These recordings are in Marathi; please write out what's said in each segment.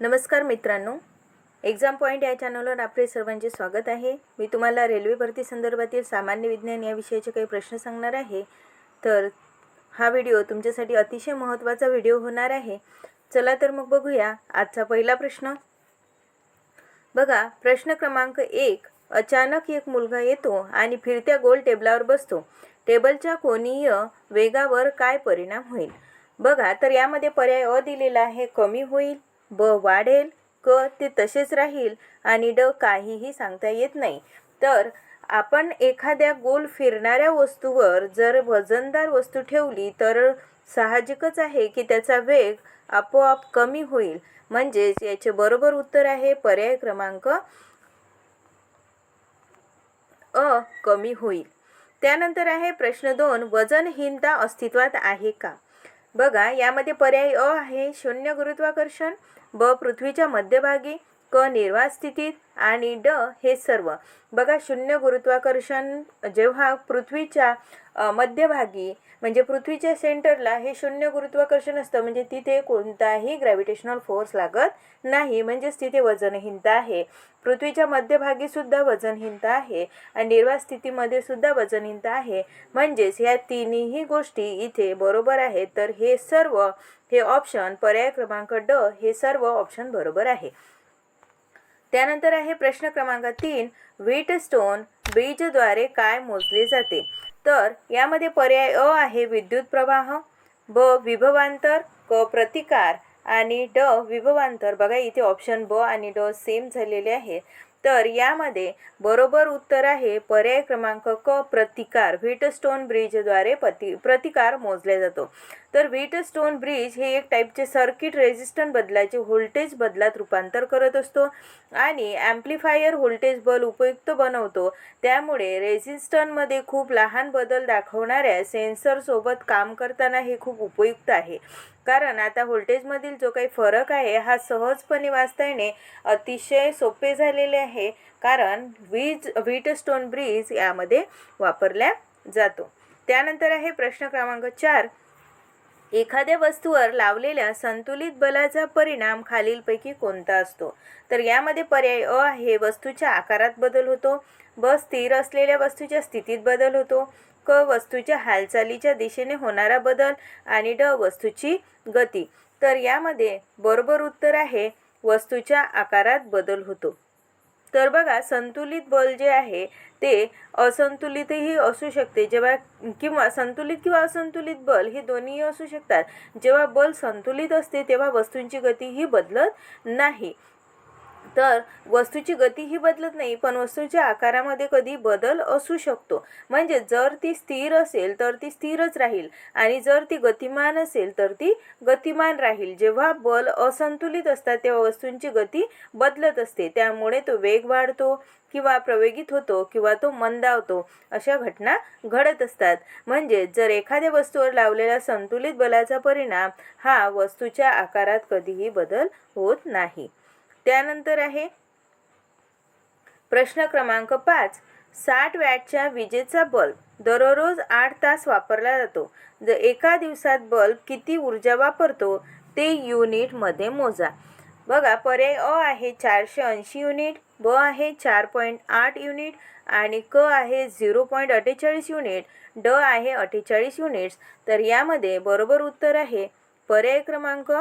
नमस्कार मित्रांनो. एक्झाम पॉईंट या चॅनलवर आपले सर्वांचे स्वागत आहे. मी तुम्हाला रेल्वे भरती संदर्भातील सामान्य विज्ञान या विषयाचे काही प्रश्न सांगणार आहे. तर हा व्हिडिओ तुमच्यासाठी अतिशय महत्त्वाचा व्हिडिओ होणार आहे. चला तर मग बघूया आजचा पहिला प्रश्न. बघा प्रश्न क्रमांक एक अचानक एक मुलगा येतो आणि फिरत्या गोल टेबलावर बसतो. टेबलच्या कोनीय वेगावर काय परिणाम होईल? बघा तर यामध्ये पर्याय अ दिलेला आहे कमी होईल. ब वाढेल क ते तसेच राहील आणि ड काहीही सांगता येत नाही. तर आपण एखाद्या गोल फिरणाऱ्या वस्तूवर जर वजनदार वस्तू ठेवली तर साहजिकच आहे की त्याचा वेग आपोआप कमी होईल. म्हणजेच याचे बरोबर उत्तर आहे पर्याय क्रमांक अ कमी होईल. त्यानंतर आहे प्रश्न दोन वजनहीनता अस्तित्वात आहे का? बघा यामध्ये पर्याय अ आहे शून्य गुरुत्वाकर्षण ब पृथ्वीच्या मध्यभागी क निर्वात स्थितीत आणि ड हे सर्व. बघा शून्य गुरुत्वाकर्षण जेव्हा पृथ्वीच्या मध्यभागी म्हणजे पृथ्वीच्या सेंटरला हे शून्य गुरुत्वाकर्षण असतं म्हणजे तिथे कोणताही ग्रॅव्हिटेशनल फोर्स लागत नाही म्हणजेच तिथे वजनहीनता आहे. पृथ्वीच्या मध्यभागी सुद्धा वजनहीनता आहे आणि निर्वात स्थितीमध्ये सुद्धा वजनहीनता आहे. म्हणजेच या तिन्ही गोष्टी इथे बरोबर आहेत. तर हे सर्व हे ऑप्शन पर्याय क्रमांक ड हे सर्व ऑप्शन बरोबर आहे. त्यानंतर आहे प्रश्न क्रमांक तीन व्हीट स्टोन ब्रिजद्वारे काय मोजले जाते? तर यामध्ये पर्याय अ आहे विद्युत प्रवाह ब विभवांतर क प्रतिकार आणि ड विभवांतर. बघा इथे ऑप्शन ब आणि ड सेम झालेले आहे तर यामध्ये बरोबर उत्तर आहे पर्याय क्रमांक क प्रतिकार. व्हीटस्टोन ब्रिजद्वारे प्रति प्रतिकार मोजला जातो. तर व्हीटस्टोन ब्रिज हे एक टाईपचे सर्किट रेजिस्टन्स बदलाचे व्होल्टेज बदलात रूपांतर करत असतो आणि ॲम्प्लिफायर व्होल्टेज बल उपयुक्त बनवतो. त्यामुळे रेझिस्टनमध्ये खूप लहान बदल दाखवणाऱ्या सेन्सरसोबत काम करताना हे खूप उपयुक्त आहे. कारण आता व्होल्टेजमधील जो काही फरक आहे हा सहजपणे वाचता येणे अतिशय सोपे झालेले आहे. कारण वीज व्हीटस्टोन ब्रिज यामध्ये वापरल्या जातो. त्यानंतर आहे प्रश्न क्रमांक चार. एखाद्या वस्तूवर लावलेल्या संतुलित बलाचा परिणाम खालीलपैकी कोणता असतो? तर यामध्ये पर्याय अ आहे वस्तूच्या आकारात बदल होतो. ब स्थिर असलेल्या वस्तूच्या स्थितीत बदल होतो. क वस्तूच्या हालचालीच्या दिशेने होणारा बदल आणि ड वस्तूची गती. तर यामध्ये बरोबर उत्तर आहे वस्तूच्या आकारात बदल होतो. तर बघा संतुलित बल जे आहे ते असंतुलितही असू शकते. जेव्हा किंवा संतुलित किंवा असंतुलित बल हे दोन्हीही असू शकतात. जेव्हा बल संतुलित असते तेव्हा वस्तूंची गती ही बदलत नाही. तर वस्तूची गती ही बदलत नाही पण वस्तूच्या आकारामध्ये कधी बदल असू शकतो. म्हणजे जर ती स्थिर असेल तर ती स्थिरच राहील आणि जर ती गतिमान असेल तर ती गतिमान राहील. जेव्हा बल असंतुलित असतात तेव्हा वस्तूंची गती बदलत असते. त्यामुळे तो वेग वाढतो किंवा प्रवेगित होतो किंवा तो मंदावतो. अशा घटना घडत असतात. म्हणजे जर एखाद्या वस्तूवर लावलेला संतुलित बलाचा परिणाम हा वस्तूच्या आकारात कधीही बदल होत नाही. त्यानंतर आहे प्रश्न क्रमांक पाच. साठ वॅटच्या विजेचा बल्ब. दररोज आठ तास वापरला जातो. जर एका दिवसात बल्ब किती ऊर्जा वापरतो ते युनिटमध्ये मोजा. बघा पर्याय अ आहे चारशे ऐंशी युनिट ब आहे चार पॉईंट आठ युनिट आणि क आहे झिरो पॉईंट अठ्ठेचाळीस युनिट ड आहे अठ्ठेचाळीस युनिट्स. तर यामध्ये बरोबर उत्तर आहे पर्याय क्रमांक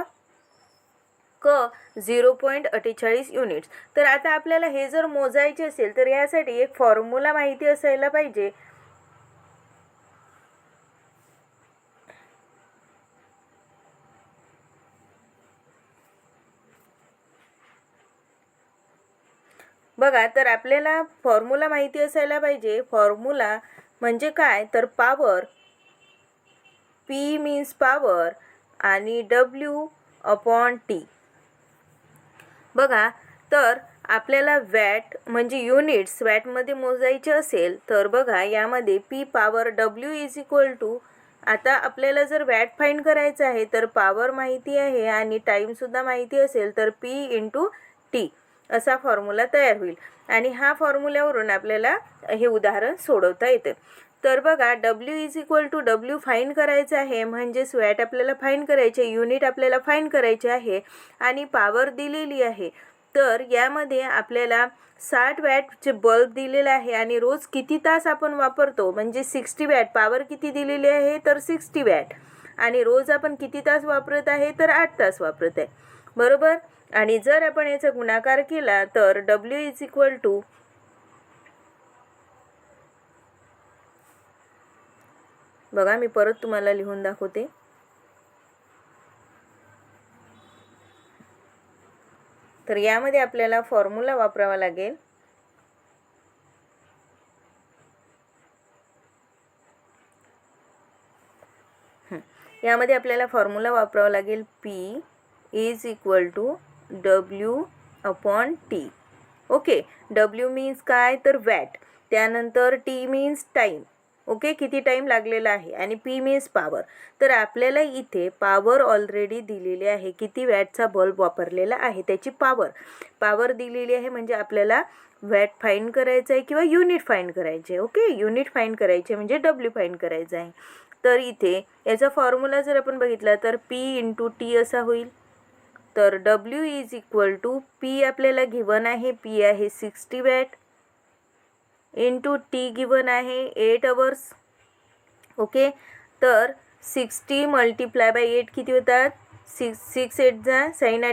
क झिरो पॉईंट अठ्ठेचाळीस युनिट्स. तर आता आपल्याला हे जर मोजायचे असेल तर यासाठी एक फॉर्म्युला माहिती असायला पाहिजे. बघा तर आपल्याला फॉर्म्युला माहिती असायला पाहिजे. फॉर्म्युला म्हणजे काय? तर पॉवर पी मीन्स पॉवर आणि डब्ल्यू अपॉन टी बघा तर आपल्याला वॅट म्हणजे युनिट्स वॅटमध्ये मोजायचे असेल तर बघा यामध्ये P power W is equal to आता आपल्याला जर वॅट फाईंड करायचं आहे तर पॉवर माहिती आहे आणि टाईमसुद्धा माहिती असेल तर पी इंटू टी. असा फॉर्म्युला तयार होईल. आणि हा फॉर्म्युल्यावरून आपल्याला हे उदाहरण सोडवता येते. तर बघा W is equal to W find करायचं आहे म्हणजेच वॅट आपल्याला फाईन करायचे युनिट आपल्याला फाईन करायचे आहे आणि पावर दिलेली आहे. तर यामध्ये आपल्याला साठ वॅटचे बल्ब दिलेला आहे आणि रोज किती तास आपण वापरतो? म्हणजे सिक्स्टी वॅट. पावर किती दिलेली आहे? तर सिक्स्टी वॅट. आणि रोज आपण किती तास वापरत आहे? तर आठ तास वापरत आहे. बरोबर? आणि जर आपण याचा गुणाकार केला तर डब्ल्यू इज इक्वल टू बघा मी परत तुम्हाला लिहून दाखवते. तर यामध्ये आपल्याला फॉर्म्युला वापरावा लागेल. यामध्ये आपल्याला फॉर्म्युला वापरावा लागेल. P is equal to W upon T okay W means काय? तर वॅट त्यानंतर टी मीन्स टाईम ओके? किती टाईम लागलेला आहे? आणि पी मीन्स पॉवर तर आपल्याला इथे पॉवर ऑलरेडी दिलेली आहे. किती वॅटचा बल्ब वापरलेला आहे? त्याची पॉवर पॉवर दिलेली आहे म्हणजे आपल्याला वॅट फाईन करायचं आहे किंवा युनिट फाईन करायचे आहे. ओके? युनिट फाईन करायचे म्हणजे डब्ल्यू फाईन करायचं आहे. तर इथे याचा फॉर्म्युला जर आपण बघितला तर पी इंटू टी असा होईल. तर W is equal to P आपल्याला घेवन आहे. पी आहे sixty watt into T given आहे एट अवर्स ओके तर सिक्स्टी मल्टिप्लाय बाय एट किती होतात? सिक्स सिक्स एट जा साईन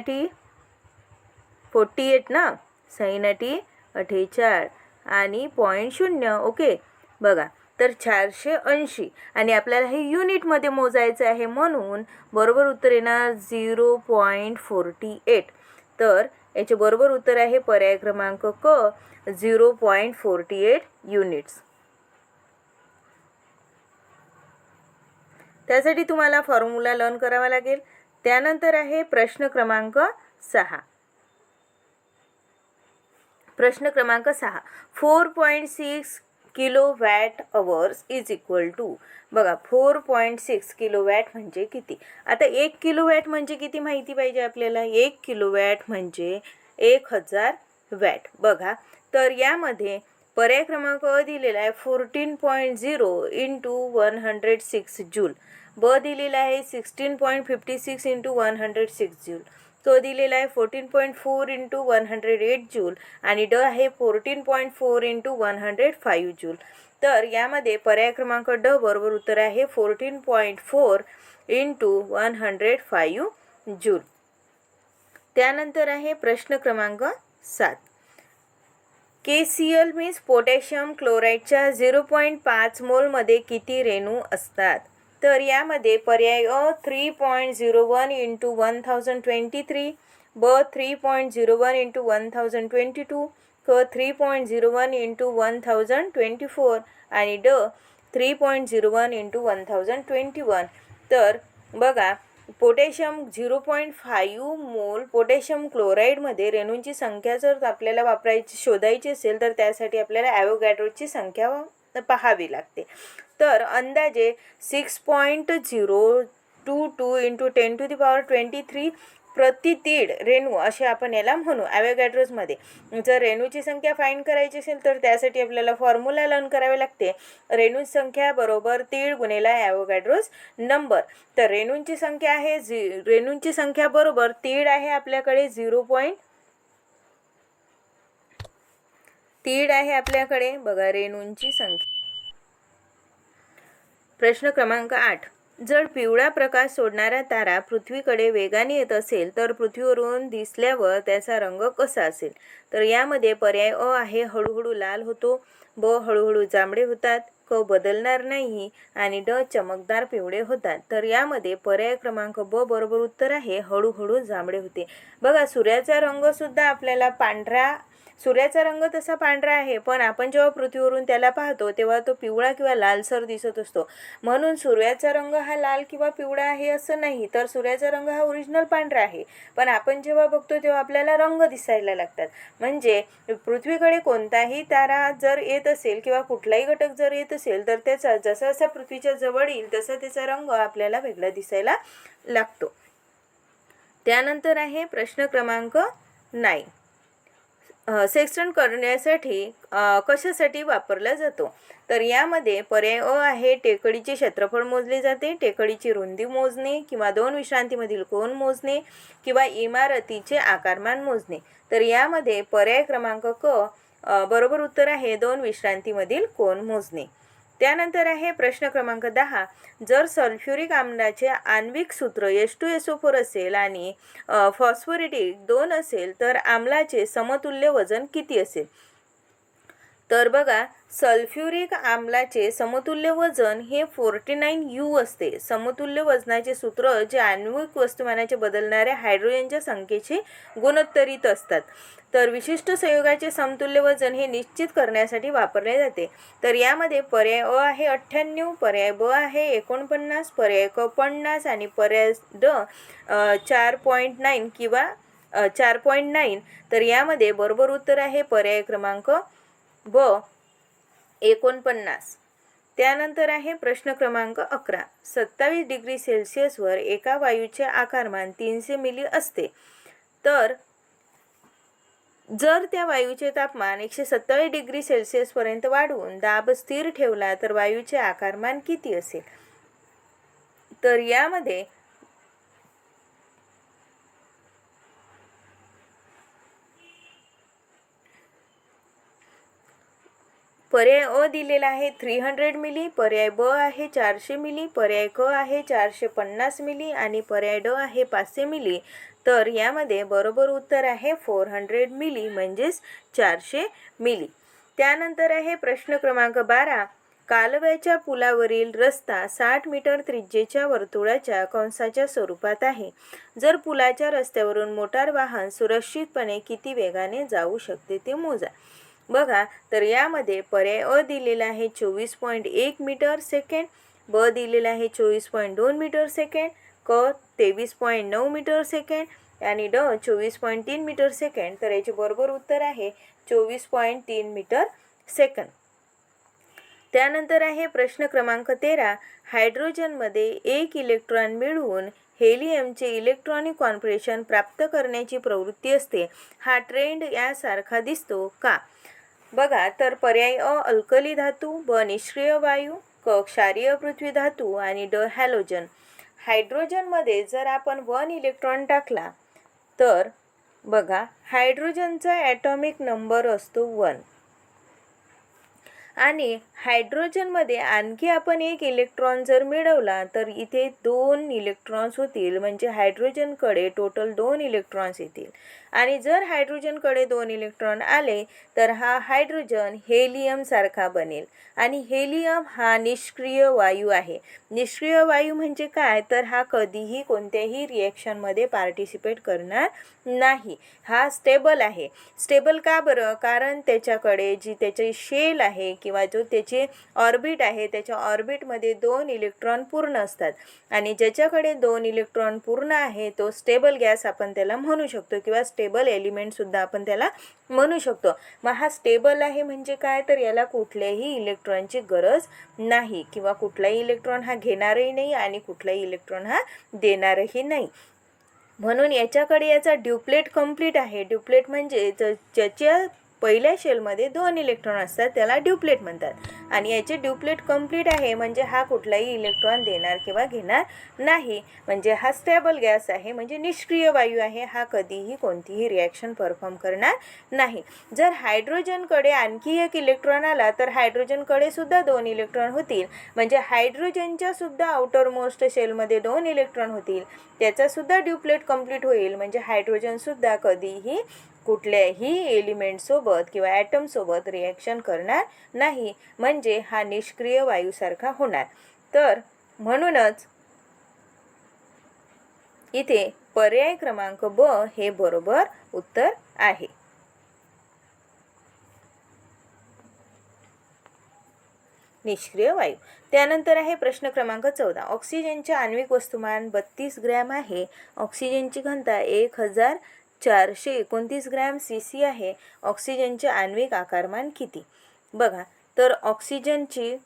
फोर्टी एट ना? साईन अठ्ठेचाळ. आणि पॉईंट शून्य. ओके बघा. तर चारशे ऐंशी. आणि आपल्याला हे युनिटमध्ये मोजायचं आहे म्हणून बरोबर उत्तर येणार झिरो पॉईंट फोर्टी एट तर याचे बरोबर उत्तर आहे पर्याय क्रमांक क. Zero point forty eight units. त्यासाठी तुम्हाला फॉर्म्युला लर्न करावा लागेल. त्यानंतर आहे प्रश्न क्रमांक सहा. प्रश्न क्रमांक सहा. Four point six kilo watt hours is equal to बघा four point six kilo watt म्हणजे किती? आता एक किलो वॅट म्हणजे किती माहिती पाहिजे आपल्याला? एक किलो वॅट म्हणजे एक हजार वॅट. बघा तर यामध्ये पर्याय क्रमांक अ दिलेला आहे fourteen point zero into one hundred six joule ब दिलेला आहे sixteen point fifty six into one hundred six joule तो दिलेला आहे fourteen point four into one hundred eight joule आणि ड आहे fourteen point four into one hundred five joule तर यामध्ये पर्याय क्रमांक ड बरोबर उत्तर आहे fourteen point four into one hundred five joule त्यानंतर आहे प्रश्न क्रमांक सात. K C L means potassium क्लोराईडच्या झिरो पॉईंट पाच मोलमध्ये किती रेणू असतात? तर यामध्ये पर्याय अ three point zero one into one thousand twenty three ब three point zero one into one thousand twenty two क three point zero one into one thousand twenty four आणि ड three point zero one into one thousand twenty one. तर बघा potassium zero point five mole potassium क्लोराईडमध्ये रेणूंची संख्या जर आपल्याला वापरायची शोधायची असेल तर त्यासाठी आपल्याला ॲवोगॅड्रोची संख्या पाहावी लागते. तर अंदाजे six point zero two two into ten to the power twenty three प्रतितीड रेणू असे आपण याला म्हणू ॲवोगॅड्रोजमध्ये जर रेणूची संख्या फाईंड करायची असेल तर त्यासाठी आपल्याला फॉर्म्युला लर्न करावे लागते. रेणू संख्या बरोबर तीड गुणेला ॲवोगॅड्रोज नंबर तर रेणूंची संख्या आहे झि रेणूंची संख्या बरोबर तीळ आहे आपल्याकडे झिरो पॉईंट तीड आहे आपल्याकडे. बघा रेणूंची संख्या. प्रश्न क्रमांक आठ. जर पिवळा प्रकाश सोडणारा तारा पृथ्वीकडे वेगाने येत असेल तर पृथ्वीवरून दिसल्यावर त्याचा रंग कसा असेल? तर यामध्ये पर्याय अ आहे हळूहळू लाल होतो ब हळूहळू जांभळे होतात क बदलणार नाही आणि ड चमकदार पिवळे होतात. तर यामध्ये पर्याय क्रमांक ब बरोबर उत्तर आहे हळूहळू जांभळे होते. बघा सूर्याचा रंगसुद्धा आपल्याला पांढरा सूर्याचा रंग तसा पांढरा आहे पण आपण जेव्हा पृथ्वीवरून त्याला पाहतो तेव्हा तो पिवळा किंवा लालसर दिसत असतो. म्हणून सूर्याचा रंग हा लाल किंवा पिवळा आहे असं नाही तर सूर्याचा रंग हा ओरिजिनल पांढरा आहे. पण आपण जेव्हा बघतो तेव्हा आपल्याला रंग दिसायला लागतात. म्हणजे पृथ्वीकडे कोणताही तारा जर येत असेल किंवा कुठलाही घटक जर येत असेल तर त्याचा जसा जसा पृथ्वीच्या जवळ येईल तसा त्याचा रंग आपल्याला वेगळा दिसायला लागतो. त्यानंतर आहे प्रश्न क्रमांक नाईन सेक्शन करण्यासाठी कशासाठी वापरला जातो? तर यामध्ये पर्याय अ आहे टेकडीचे क्षेत्रफळ मोजले जाते टेकडीची रुंदी मोजणे किंवा दोन विश्रांतीमधील कोण मोजणे किंवा इमारतीचे आकारमान मोजणे. तर यामध्ये पर्याय क्रमांक क बरोबर उत्तर आहे दोन विश्रांतीमधील कोण मोजणे. त्यानंतर आहे प्रश्न क्रमांक दहा. जर सल्फ्युरिक आम्लाचे आण्विक सूत्र S two S O four असेल आणि फॉस्फोरिटिक दोन असेल तर आम्लाचे समतुल्य वजन किती असेल? तर बघा सल्फ्युरिक आम्लाचे समतुल्य वजन हे फोर्टी नाईन यू असते. समतुल्य वजनाचे सूत्र जे आण्विक वस्तुमानाचे बदलणाऱ्या हायड्रोजनच्या संख्येचे गुणोत्तरित असतात. तर विशिष्ट संयोगाचे समतुल्य वजन हे निश्चित करण्यासाठी वापरले जाते. तर यामध्ये पर्याय अ आहे अठ्ठ्याण्णव पर्याय ब आहे एकोणपन्नास पर्याय क पन्नास आणि पर्याय ड चार पॉईंट नाईन किंवा चार पॉईंट नाईन. तर यामध्ये बरोबर उत्तर आहे पर्याय क्रमांक ब एकोणपन्नास. त्यानंतर आहे प्रश्न क्रमांक अकरा. सत्तावीस डिग्री सेल्सिअसवर एका वायूचे आकारमान तीनशे मिली असते. तर जर त्या वायूचे तापमान एकशे सत्तावीस डिग्री सेल्सिअसपर्यंत वाढवून दाब स्थिर ठेवला तर वायूचे आकारमान किती असेल? तर यामध्ये पर्याय अ दिलेला आहे. थ्री हंड्रेड मिली पर्याय ब आहे चारशे मिली पर्याय क आहे चारशे पन्नास मिली आणि पर्याय ड आहे पाचशे मिली. तर यामध्ये बरोबर उत्तर आहे फोर हंड्रेड मिली म्हणजेच चारशे मिली. त्यानंतर आहे प्रश्न क्रमांक बारा. कालव्याच्या पुलावरील रस्ता साठ मीटर त्रिज्येच्या वर्तुळाच्या कंसाच्या स्वरूपात आहे. जर पुलाच्या रस्त्यावरून मोटार वाहन सुरक्षितपणे किती वेगाने जाऊ शकते ते मोजा. बघा तर यामध्ये पर्याय अ दिलेला आहे चोवीस पॉईंट एक मीटर सेकंड ब दिलेला आहे चोवीस पॉईंट दोन मीटर सेकंड क तेवीस पॉईंट नऊ मीटर सेकंड आणि ड चोवीस पॉईंट तीन मीटर सेकंड. तर याचे बरोबर उत्तर आहे चोवीस पॉईंट तीन मीटर सेकंद त्यानंतर आहे प्रश्न क्रमांक तेरा हायड्रोजनमध्ये एक इलेक्ट्रॉन मिळवून हेलियमचे इलेक्ट्रॉनिक कॉन्फरेशन प्राप्त करण्याची प्रवृत्ती असते. हा ट्रेंड यासारखा दिसतो का? बघा तर पर्याय अ अल्कली धातू ब निष्क्रिय वायू क क्षारीय पृथ्वी धातू आणि ड हॅलोजन. हायड्रोजनमध्ये जर आपण वन इलेक्ट्रॉन टाकला तर बघा हायड्रोजनचा ॲटॉमिक नंबर असतो वन. आणि हायड्रोजनमध्ये आणखी आपण एक इलेक्ट्रॉन जर मिळवला तर इथे दोन इलेक्ट्रॉन्स होतील. म्हणजे हायड्रोजनकडे टोटल दोन इलेक्ट्रॉन्स येतील. आणि जर हायड्रोजनकडे दोन इलेक्ट्रॉन आले तर हा हायड्रोजन हेलियमसारखा बनेल. आणि हेलियम हा निष्क्रिय वायू आहे. निष्क्रिय वायू म्हणजे काय? तर हा कधीही कोणत्याही रिॲक्शनमध्ये पार्टिसिपेट करणार नाही. हा स्टेबल आहे. स्टेबल का बरं? कारण त्याच्याकडे जी त्याची शेल आहे किंवा जो त्याचे ऑर्बिट आहे त्याच्या ऑर्बिटमध्ये दोन इलेक्ट्रॉन पूर्ण असतात. आणि ज्याच्याकडे दोन इलेक्ट्रॉन पूर्ण आहे तो स्टेबल गॅस आपण त्याला म्हणू शकतो किंवा स्टेबल एलिमेंटसुद्धा आपण त्याला म्हणू शकतो. मग हा स्टेबल आहे म्हणजे काय? तर याला कुठल्याही इलेक्ट्रॉनची गरज नाही किंवा कुठलाही इलेक्ट्रॉन हा घेणारही नाही आणि कुठलाही इलेक्ट्रॉन हा देणारही नाही. म्हणून याच्याकडे याचा ड्युप्लेट कंप्लीट आहे. ड्युप्लेट म्हणजे ज ज्याच्या पहिल्या शेलमध्ये दोन इलेक्ट्रॉन असतात त्याला ड्युप्लेट म्हणतात. आणि याचे ड्युप्लेट कंप्लीट आहे म्हणजे हा कुठलाही इलेक्ट्रॉन देणार किंवा घेणार नाही. म्हणजे हा स्टेबल गॅस आहे म्हणजे निष्क्रिय वायू आहे हा कधीही कोणतीही रिॲक्शन परफॉर्म करणार नाही. जर हायड्रोजनकडे आणखी एक इलेक्ट्रॉन आला तर हायड्रोजनकडे सुद्धा दोन इलेक्ट्रॉन होतील. म्हणजे हायड्रोजनच्या सुद्धा आउटर मोस्ट शेलमध्ये दोन इलेक्ट्रॉन होतील. त्याचा सुद्धा ड्युप्लेट कंप्लीट होईल. म्हणजे हायड्रोजनसुद्धा कधीही कुठल्याही एलिमेंटसोबत किंवा ॲटमसोबत रिॲक्शन करणार नाही. म्हणजे हा निष्क्रिय वायूसारखा होणार. तर म्हणूनच इथे पर्याय क्रमांक ब हे बरोबर उत्तर आहे. निष्क्रिय वायू. त्यानंतर आहे प्रश्न क्रमांक चौदा. ऑक्सिजनचे आण्विक वस्तुमान बत्तीस ग्रॅम आहे. ऑक्सिजनची घनता एक हजार चारशे एकोणतीस ग्रॅम सी सी आहे. ऑक्सिजनचे आण्विक आकारमान किती? बघा तर ऑक्सिजनची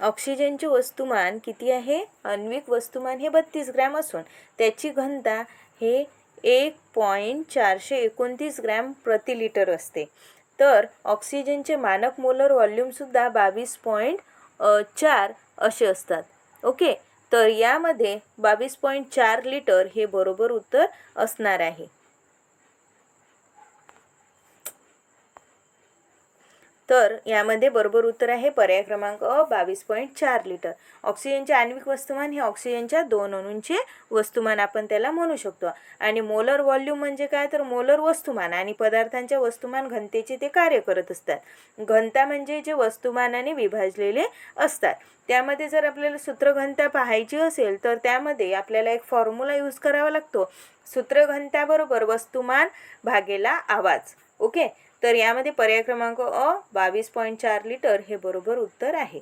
ऑक्सिजनचे वस्तुमान किती आहे? आण्विक वस्तुमान हे बत्तीस ग्रॅम असून त्याची घनता हे एक पॉईंट चारशे एकोणतीस ग्रॅम प्रति लिटर असते. तर ऑक्सिजनचे मानक मोलर व्हॉल्यूमसुद्धा बावीस पॉईंट चार असे असतात. ओके? तर यामध्ये बावीस पॉईंट चार लिटर हे बरोबर उत्तर असणार आहे. तर यामध्ये बरोबर उत्तर आहे पर्याय क्रमांक अ बावीस पॉईंट चार लिटर. ऑक्सिजनचे आण्विक वस्तुमान हे ऑक्सिजनच्या दोन अणूंचे वस्तुमान आपण त्याला म्हणू शकतो. आणि मोलर व्हॉल्यूम म्हणजे काय? तर मोलर वस्तुमान आणि पदार्थांच्या वस्तुमान घनतेचे ते कार्य करत असतात. घनता म्हणजे जे वस्तुमानाने विभाजलेले असतात. त्यामध्ये जर आपल्याला सूत्रघनता पाहायची असेल तर त्यामध्ये आपल्याला एक फॉर्म्युला यूज करावा लागतो. सूत्रघनताबरोबर वस्तुमान भागेला आवाज. ओके? तर यामध्ये पर्याय क्रमांक अ बावीस पॉईंट चार लिटर हे बरोबर उत्तर आहे.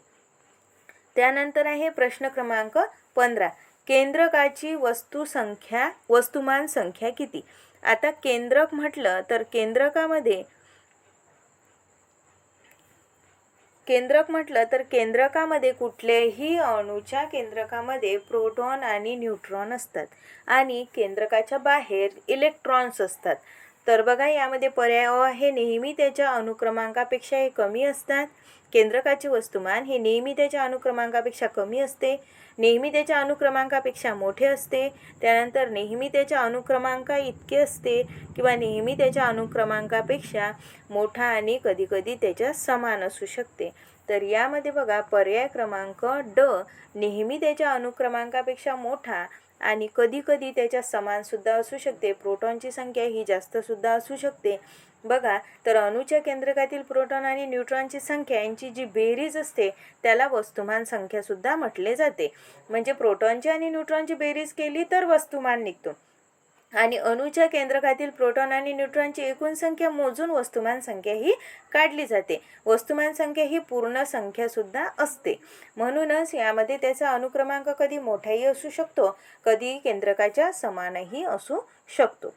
त्यानंतर आहे प्रश्न क्रमांक पंधरा. केंद्रकाची वस्तुसंख्या वस्तुमान संख्या किती? आता केंद्रक म्हटलं तर केंद्रकामध्ये केंद्रक म्हटलं तर केंद्रकामध्ये कुठल्याही अणूच्या केंद्रकामध्ये प्रोटॉन आणि न्यूट्रॉन असतात आणि केंद्रकाच्या बाहेर इलेक्ट्रॉन्स असतात. तर बघा यामध्ये पर्याय अ आहे नेहमी त्याच्या अनुक्रमांकापेक्षा हे कमी असतात. केंद्रकाचे वस्तुमान हे नेहमी त्याच्या अनुक्रमांकापेक्षा कमी असते. नेहमी त्याच्या अनुक्रमांकापेक्षा मोठे असते. त्यानंतर नेहमी त्याच्या अनुक्रमांका इतके असते किंवा नेहमी त्याच्या अनुक्रमांकापेक्षा मोठा आणि कधीकधी त्याच्या समान असू शकते. तर यामध्ये बघा पर्याय क्रमांक ड नेहमी त्याच्या अनुक्रमांकापेक्षा मोठा आणि कधीकधी त्याच्या समानसुद्धा असू शकते. प्रोटॉनची संख्या ही जास्तसुद्धा असू शकते. बघा तर अणूच्या केंद्रकातील प्रोटॉन आणि न्यूट्रॉनची संख्या यांची जी बेरीज असते त्याला वस्तुमान संख्यासुद्धा म्हटले जाते. म्हणजे प्रोटॉनची आणि न्यूट्रॉनची बेरीज केली तर वस्तुमान निघतो. आणि अणूच्या केंद्रकातील प्रोटॉन आणि न्यूट्रॉनची एकूण संख्या मोजून वस्तुमान संख्या ही काढली जाते. वस्तुमान संख्या ही पूर्ण संख्या सुद्धा असते. म्हणूनच यामध्ये त्याचा अनुक्रमांक कधी मोठाही असू शकतो कधी केंद्रकाच्या समानही असू शकतो.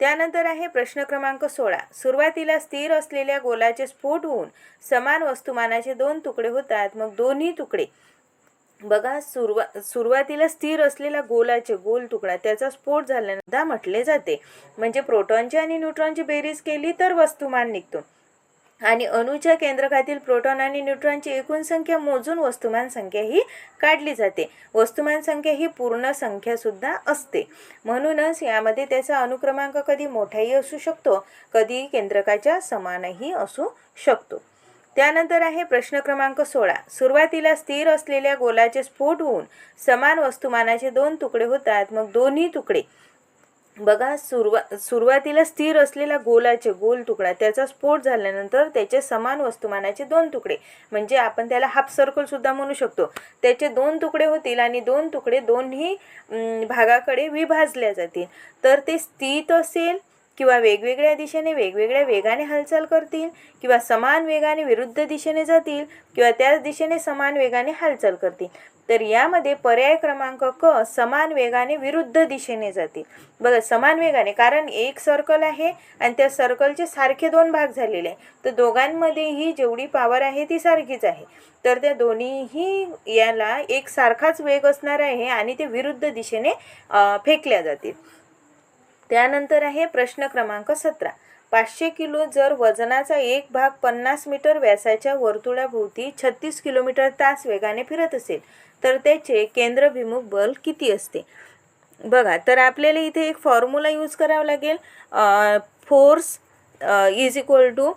त्यानंतर आहे प्रश्न क्रमांक सोळा. सुरुवातीला स्थिर असलेल्या गोलाचे स्फोट होऊन समान वस्तुमानाचे दोन तुकडे होतात मग दोन्ही तुकडे. बघा सुरुवा सुरुवातीला स्थिर असलेला गोलाचे गोल तुकडा त्याचा स्फोट झाल्यानंतर म्हटले जाते. म्हणजे प्रोटॉनची आणि न्यूट्रॉनची बेरीज केली तर वस्तुमान निघतो. आणि अणूच्या केंद्रकातील प्रोटॉन आणि न्यूट्रॉनची एकूण संख्या मोजून वस्तुमान संख्या ही काढली जाते. वस्तुमान संख्या ही पूर्ण संख्या सुद्धा असते. म्हणूनच यामध्ये त्याचा अनुक्रमांक कधी मोठाही असू शकतो कधी केंद्रकाच्या समानही असू शकतो. त्यानंतर आहे प्रश्न क्रमांक सोळा. सुरुवातीला स्थिर असलेल्या गोलाचे स्फोट होऊन समान वस्तुमानाचे दोन तुकडे होतात मग दोन्ही तुकडे. बघा सुरुवा सुरुवातीला स्थिर असलेला गोलाचे गोल तुकडा त्याचा स्फोट झाल्यानंतर त्याचे समान वस्तुमानाचे दोन तुकडे. म्हणजे आपण त्याला हाफ सर्कल सुद्धा म्हणू शकतो. त्याचे दोन तुकडे होतील आणि दोन तुकडे दोन्ही भागाकडे विभाजल्या जातील. तर ते स्थित असेल किंवा वेगवेगळ्या दिशेने वेगवेगळ्या वेगाने हालचाल करतील किंवा समान वेगाने विरुद्ध दिशेने जातील किंवा त्याच दिशेने समान वेगाने हालचाल करतील. तर यामध्ये पर्याय क्रमांक क समान वेगाने विरुद्ध दिशेने जातील. बघा समान वेगाने कारण एक सर्कल आहे आणि त्या सर्कलचे सारखे दोन भाग झालेले आहे तर दोघांमध्येही जेवढी पॉवर आहे ती सारखीच आहे. तर त्या दोन्हीही याला एक सारखाच वेग असणार आहे आणि ते विरुद्ध दिशेने फेकल्या जातील. त्यानंतर आहे प्रश्न क्रमांक सतरा. पाचशे किलो जर वजनाचा एक भाग पन्नास मीटर व्यासाच्या वर्तुळाभोवती छत्तीस किलोमीटर तास वेगाने फिरत असेल तर त्याचे केंद्रभिमुख बल किती असते? बघा तर आपल्याला इथे एक फॉर्म्युला यूज करावा लागेल. Force is equal to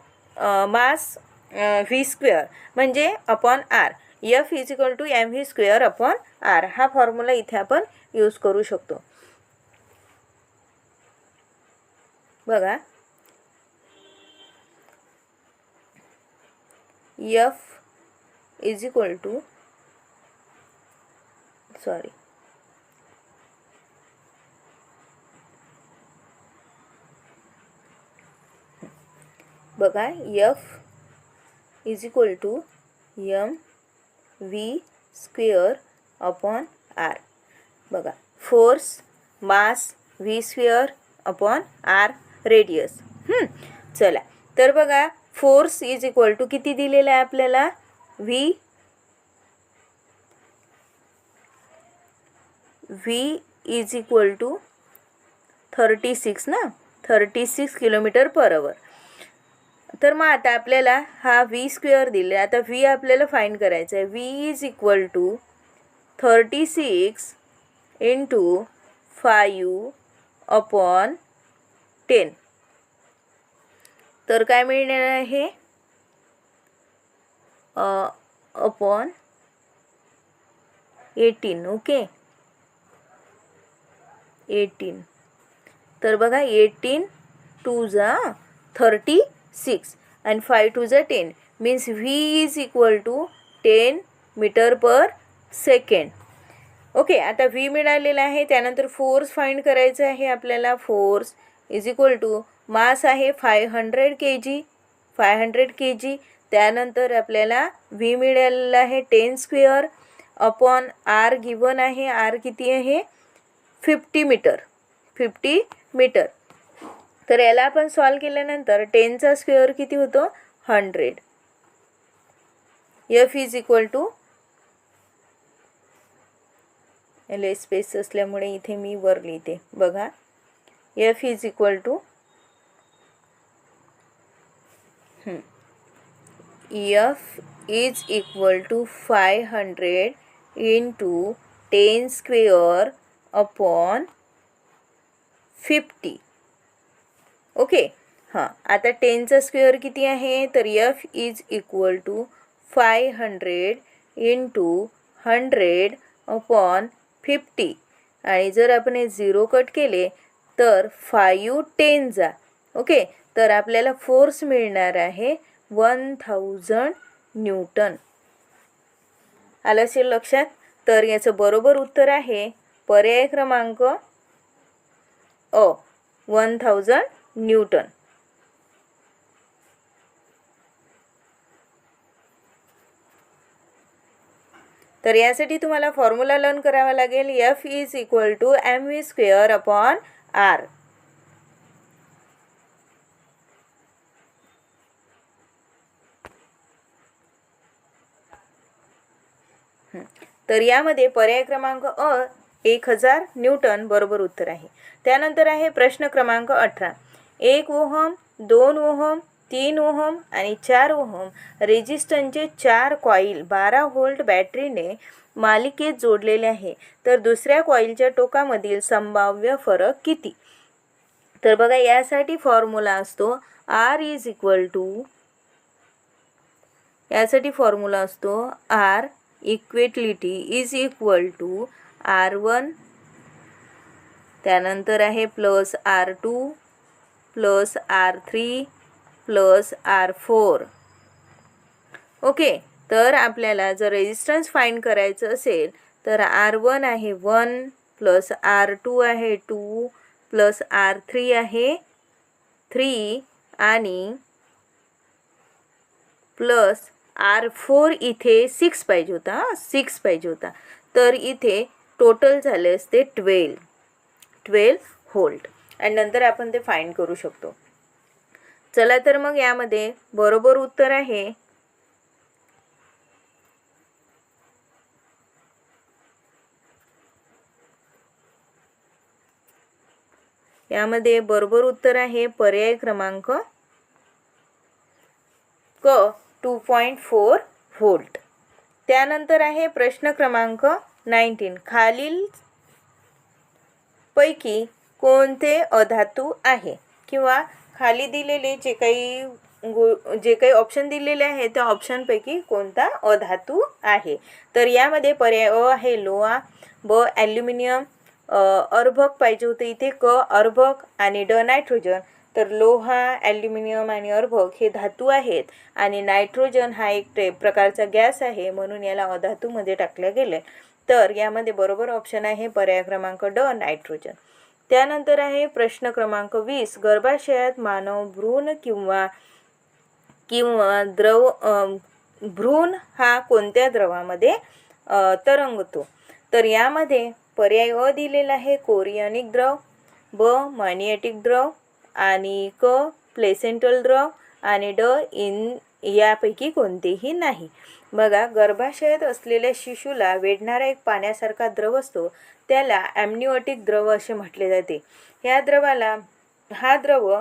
mass V square म्हणजे upon R F is equal to M V square upon R हा फॉर्म्युला इथे आपण यूज करू शकतो. बघा. F is equal to sorry बघा F is equal to M V square upon R बघा force mass V square upon R radius चला. तर बघा फोर्स इज इक्वल टू किती दिलेला आहे आपल्याला? V V is equal to thirty six ना? Thirty six kilometre per hour तर मग आता आपल्याला हा व्ही स्क्वेअर दिले आता व्ही आपल्याला फाईंड करायचा आहे. V is equal to thirty six into five upon ten तर काय मिळणार आहे? अपॉन एटीन ओके एटीन तर बघा एटीन टू जा thirty six and five two जा ten means V is equal to ten metre per second okay आता व्ही मिळालेला आहे त्यानंतर फोर्स फाइंड करायचं आहे आपल्याला. Force is equal to mass आहे five hundred K G five hundred K G त्यानंतर आपल्याला व्ही मिळालेलं आहे ten square upon R given आहे. आर किती आहे? फिफ्टी मीटर फिफ्टी मीटर तर याला आपण सॉल्व केल्यानंतर टेनचा स्क्वेअर किती होतो? Hundred F is equal to L space असल्यामुळे इथे मी वर लिहिते. बघा. F is equal to F is equal to five hundred into ten square upon fifty okay हां आता टेनचा स्क्वेअर किती आहे? तर F is equal to five hundred into hundred upon fifty आणि जर आपण हे झिरो कट केले तर फायू टेन जा. ओके? तर आपल्याला फोर्स मिळणार आहे वन थाउजंड न्यूटन. आलं असेल लक्षात? तर याचं बरोबर उत्तर आहे पर्याय क्रमांक अ वन थाउजंड न्यूटन. तर यासाठी तुम्हाला फॉर्म्युला लर्न करावा लागेल. F is equal to M V square upon R. तर यामध्ये पर्याय क्रमांक अ एक हजार न्यूटन बरोबर उत्तर आहे. त्यानंतर आहे प्रश्न क्रमांक अठरा. एक ओहम दोन ओहम तीन ओहम आणि चार ओहम. रेजिस्टनचे चार कॉईल बारा व्होल्ट बॅटरीने मालिकेत जोडलेले आहे. तर दुसऱ्या कॉईलच्या टोकामधील संभाव्य फरक किती? तर बघा यासाठी फॉर्म्युला असतो आर इज इक्वल टू यासाठी फॉर्म्युला असतो R equality is equal to R one. त्यानंतर आहे plus R two plus R three. Plus R four. Okay तर आपल्याला जर रेजिस्टन्स फाईंड करायचं असेल तर आर वन आहे वन प्लस आर टू आहे टू प्लस आर थ्री आहे थ्री आणि प्लस आर फोर इथे सिक्स पाहिजे होता सिक्स पाहिजे होता. तर इथे टोटल झाले असते ट्वेल्व ट्वेल्व होल्ट आणि नंतर आपण ते फाईंड करू शकतो. चला तर मग यामध्ये बरोबर उत्तर आहे. यामध्ये बरोबर उत्तर आहे पर्याय क्रमांक क टू पॉईंट फोर व्होल्ट त्यानंतर आहे प्रश्न क्रमांक नाईन्टीन खालील पैकी कोणते अधातू आहे? किंवा खाली दिलेले जे काही गो जे काही ऑप्शन दिलेले आहे त्या ऑप्शनपैकी कोणता अधातू आहे? तर यामध्ये पर्याय अ आहे लोहा ब ॲल्युमिनियम अर्भक पाहिजे होतं इथे क अर्भक आणि ड नायट्रोजन तर लोहा ॲल्युमिनियम आणि अर्भक हे धातू आहेत आणि नायट्रोजन हा एक टे प्रकारचा गॅस आहे म्हणून याला अधातूमध्ये टाकल्या गेले. तर यामध्ये बरोबर ऑप्शन आहे पर्याय क्रमांक ड नायट्रोजन त्यानंतर आहे प्रश्न क्रमांक वीस. गर्भाशयात मानव भ्रूण किंवा किंवा द्रव भ्रूण हा कोणत्या द्रवामध्ये तरंगतो? तर यामध्ये पर्याय अ दिलेला आहे कोरियनिक द्रव ब मॅनिएटिक द्रव आणि क प्लेसेंटल द्रव आणि ड इन यापैकी कोणतेही नाही. बघा गर्भाशयात असलेल्या शिशूला वेढणारा एक पाण्यासारखा द्रव असतो त्याला ॲम्निओटिक द्रव असे म्हटले जाते. या द्रवाला हा द्रव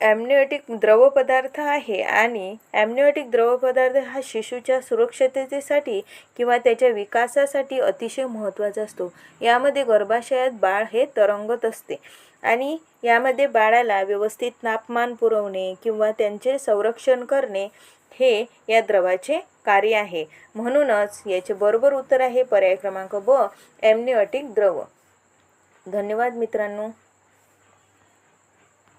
ॲम्निओटिक द्रवपदार्थ आहे आणि ॲम्निओटिक द्रवपदार्थ हा शिशूच्या सुरक्षिततेसाठी किंवा त्याच्या विकासासाठी अतिशय महत्त्वाचा असतो. यामध्ये गर्भाशयात बाळ हे तरंगत असते आणि यामध्ये बाळाला व्यवस्थित तापमान पुरवणे किंवा त्यांचे संरक्षण करणे हे या द्रवाचे कार्य आहे. म्हणूनच याचे बरोबर उत्तर आहे पर्याय क्रमांक ब ॲम्निओटिक द्रव. धन्यवाद मित्रांनो.